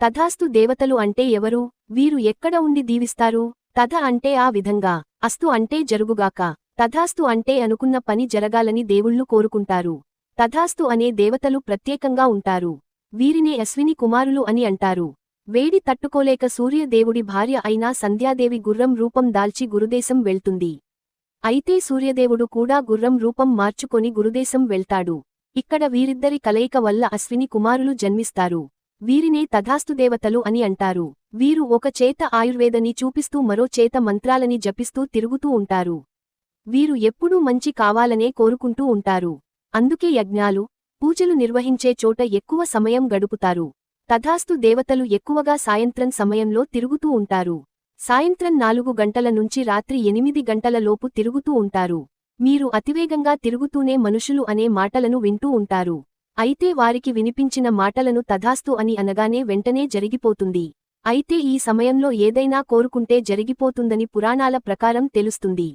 తథాస్తు దేవతలు అంటే ఎవరు? వీరు ఎక్కడ ఉండి దీవిస్తారు? తథ అంటే ఆ విధంగా అస్తు అంటే జరుగుగాక తథాస్తు అంటే అనుకున్న పని జరగాలని దేవుళ్ళు కోరుకుంటారు. తథాస్తు అనే దేవతలు ప్రత్యేకంగా ఉంటారు. వీరినే అశ్విని కుమారులు అని అంటారు. వేడి తట్టుకోలేక సూర్యదేవుడి భార్య అయినా సంధ్యాదేవి గుర్రం రూపం దాల్చి గురుదేశం వెళ్తుంది. అయితే సూర్యదేవుడు కూడా గుర్రం రూపం మార్చుకొని గురుదేశం వెళ్తాడు. ఇక్కడ వీరిద్దరి కలయిక వల్ల అశ్విని కుమారులు జన్మిస్తారు. వీరినే తథాస్తుదేవతలు అని అంటారు. వీరు ఒక చేత ఆయుర్వేదని చూపిస్తూ మరో చేత మంత్రాలని జపిస్తూ తిరుగుతూ ఉంటారు. వీరు ఎప్పుడూ మంచి కావాలనే కోరుకుంటూ ఉంటారు. అందుకే యజ్ఞాలు పూజలు నిర్వహించే చోట ఎక్కువ సమయం గడుపుతారు. తథాస్తు దేవతలు ఎక్కువగా సాయంత్రం సమయంలో తిరుగుతూ ఉంటారు. సాయంత్రం నాలుగు గంటల నుంచి రాత్రి ఎనిమిది గంటల లోపు తిరుగుతూ ఉంటారు. మీరు అతివేగంగా తిరుగుతూనే మనుషులు అనే మాటలను వింటూ ఉంటారు. అయితే వారికి వినిపించిన మాటలను తథాస్తు అని అనగానే వెంటనే జరిగిపోతుంది. అయితే ఈ సమయంలో ఏదైనా కోరుకుంటే జరిగిపోతుందని పురాణాల ప్రకారం తెలుస్తుంది.